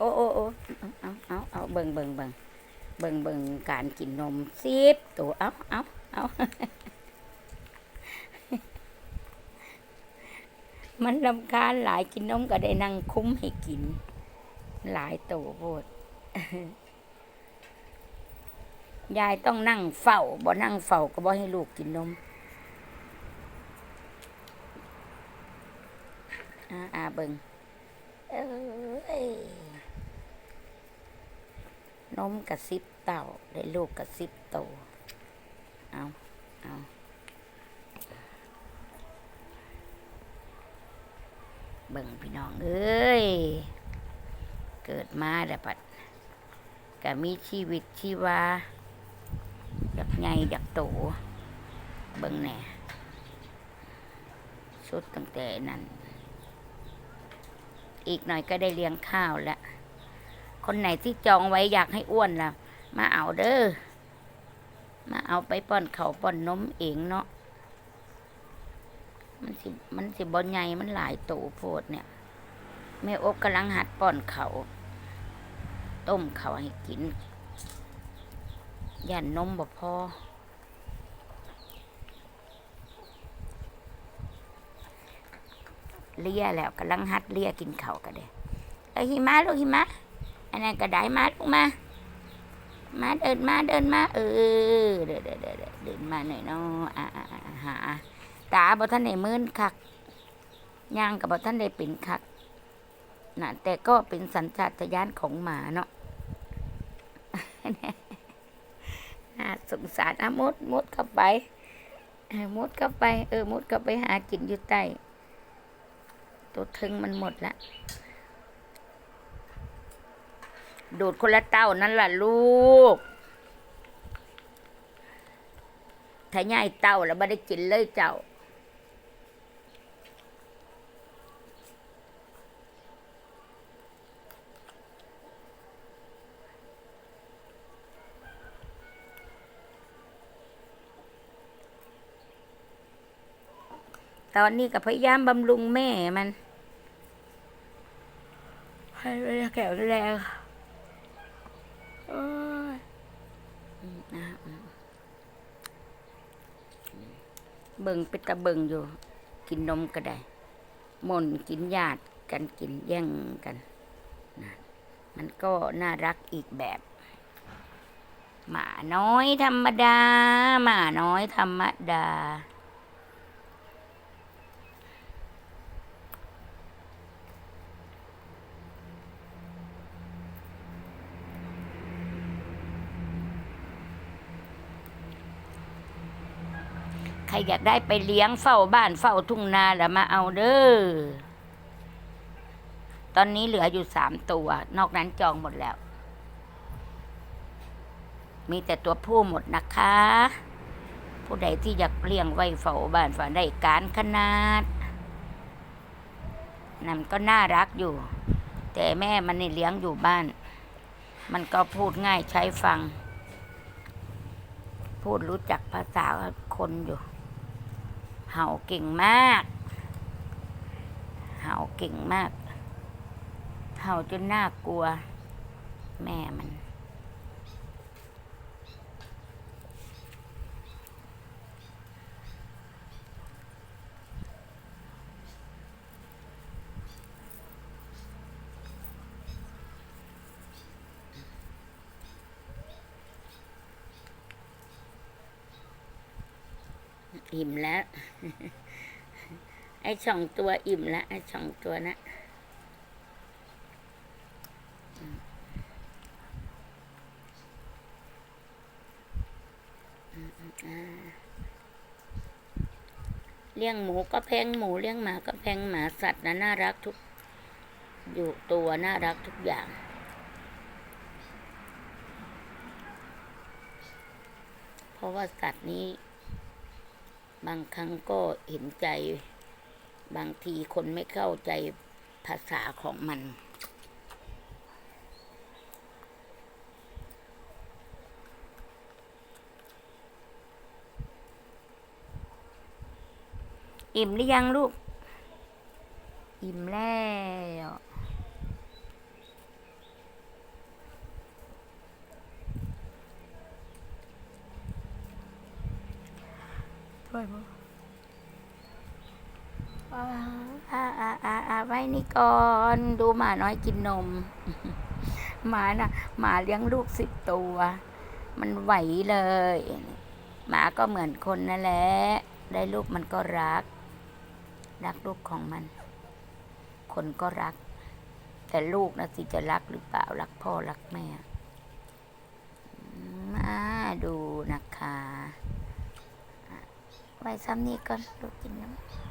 โอ้โอ้โอ้เอาเอาเอาเบิ่งเบิ่งเบิ่งเบิ่งเบิ่งการกินนมสิบตัวเอาเอาเอามันลำคาญหลายกินนมก็ได้นั่งคุ้มให้กิน หลายตัวโพดยายต้องนั่งเฝ้าบ่นั่งเฝ้าก็บ่ให้ลูกกินนมอาอ่าเบิ่งเอ้ย นมกระซิบเต่าได้ลูกกระซิบโต เอาเอาเบิ่งพี่น้องเอ้ย เกิดมาแล้วปัดก็มีชีวิตชีวาอยากไงอยากโต เบิ่งแน่สุดตั้งแต่นั้น อีกหน่อยก็ได้เลี้ยงข้าวแล้ว คนไหนที่จองไว้อยากให้อ้วนล่ะ มาเอาเด้อ มาเอาไปป้อนเขาป้อนนมเองเนาะ มันสิ มันสิบอลใหญ่ มันหลายโตโพดเนี่ย แม่อบกำลังหัดป้อนเขา ต้มเขาให้กิน ย่านนมบ่พอเลียแล้วกำลังหัดเลียกินเขากันเด้เอ้ยหิมะลูกหิมะ อันนั้นก็ได้มาลูกมา มาเดินมาเดินมาเออเดินเดินเดินเดินมาหน่อยเนาะอ่าหาตาบ่ท่านได้มื่นคักย่างกับบ่ท่านได้เป็นคักนะแต่ก็เป็นสัญชาตญาณของหมาเนาะน่าสงสารอะมุดมุดเข้าไปมุดเข้าไป เออมุดเข้าไปหากินอยู่ใต้ตัวทึงมันหมดละ ดูดคนละเต้านั่นล่ะลูก ถ้าใหญ่เต้าแล้วไม่ได้กินเลยเจ้า ตอนนี้ก็พยายามบำรุงแม่มัน ให้แข็งแรง โอ้ยนะเบิ่งเป็นตะเบิ่งอยู่ กินนมก็ได้มนกินญาติกันกินแย่งกันนะมันก็น่ารักอีกแบบ หมาน้อยธรรมดา หมาน้อยธรรมดา ใครอยากได้ไปเลี้ยงเฝ้าบ้านเฝ้าทุ่งนาแล้วมาเอาเด้อ ตอนนี้เหลืออยู่สามตัว นอกนั้นจองหมดแล้ว มีแต่ตัวผู้หมดนะคะ ผู้ใดที่อยากเลี้ยงไว้เฝ้าบ้านฝ่าได้การขนาดนั่นก็น่ารักอยู่ แต่แม่มันนี่เลี้ยงอยู่บ้าน มันก็พูดง่ายใช้ฟัง พูดรู้จักภาษาคนอยู่ เห่าเก่งมาก เห่าเก่งมาก เห่าจนน่ากลัว แม่มัน อิ่มแล้ว ไอ้สองตัวอิ่มแล้วไอ้สองตัวนะเลี้ยงหมูก็แพงหมูเลี้ยงหมาก็แพงหมาสัตว์นะน่ารักทุก อยู่ตัวน่ารักทุกอย่างเพราะว่าสัตว์นี้ บางครั้งก็เห็นใจ บางทีคนไม่เข้าใจภาษาของมัน อิ่มหรือยังลูก อิ่มแล้ว อยบ่อ่าอ่าอ่าอ่าอาไว้นี่ก่อนดูหมาน้อยกินนม หมาน่ะ หมาเลี้ยงลูกสิบตัว มันไหวเลย หมาก็เหมือนคนนั่นแหละ ได้ลูกมันก็รัก รักลูกของมัน คนก็รัก แต่ลูกนะสิจะรักหรือเปล่า รักพ่อรักแม่มาดูนะคะ ไว้ซ้ำนี่ก่อนลูกกินน้ำ